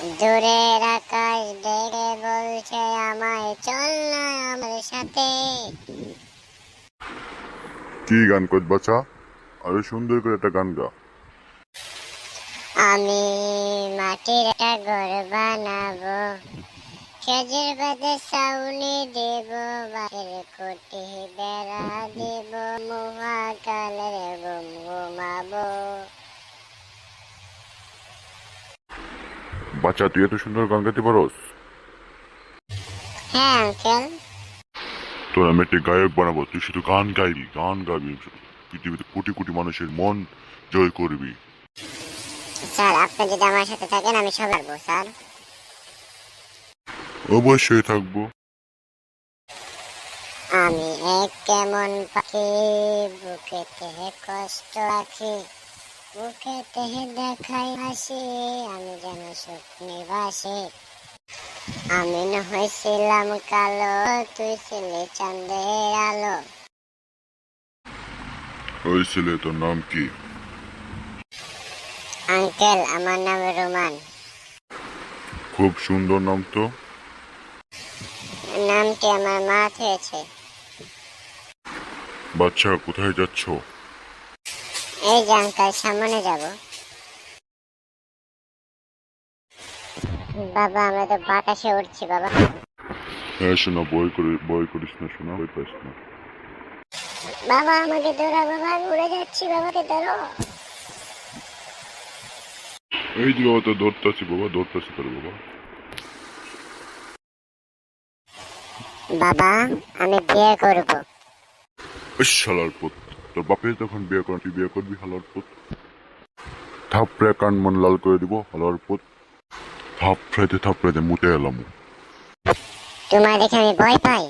দূরের আকাশ ডেকে বলছে আমায় চল না আমার সাথে। কি গান কর বাচ্চা আরও সুন্দর করে একটা গান গা। আমি মাটির একটা ঘর বানাবো খেজুর বাদে সাউনি দেব বাসের কোটি বেড়া দেব মহাকালের ঘুম ঘুমাবো। বাচ্চা তুই এত সুন্দর গান গাইতে পারস? হ্যাঁ আঙ্কেল তোর আমি একটা গায়ক বানাবো তুই শুধু গান গাইবি গান গাবি পৃথিবীতে কোটি কোটি মানুষের মন জয় করবি। স্যার আপনি যদি আমার সাথে থাকেন আমি সব পারব স্যার। অবশ্যই থাকব। আমি এক কেমন পাখি বুকেতে কষ্ট রাখি। বুকেতে দেখাই হাসি আমি যেন স্বপ্নে বাসি। আমি না হয়েছিলাম কালো তুই ছিলি চাঁদের আলো। ওই ছেলে তোর নাম কি? আঙ্কেল আমার নাম রোমান। খুব সুন্দর নাম তো। নামটি আমার মা থুয়েছে বাচ্চা কোথায় যাচ্ছ? এই যে আঙ্কেল সামনে যাব। বাবা আমরা তো বাতাসে উঠছি বাবা। হ্যাঁ শোনা বই করে বই করিস না শোনা বই পাস না। বাবা আমাকে ধরো বাবা আমি উড়ে যাচ্ছি বাবাকে ধরো। এই যে বাবা তো ধরতেছি বাবা ধরতেছি তোর বাবা। বাবা আমি বিয়ে করব। শালার পুত। তোর বাপে তখন বিয়ে করেন, তুই বিয়ে করবি, হালার পুত। থাপড়ে কান মন লাল করে দিব, হালার পুত। থাপড়াইতে থাপড়াইতে মুতে এলাম। তোমার দেখে আমি ভয় পাই।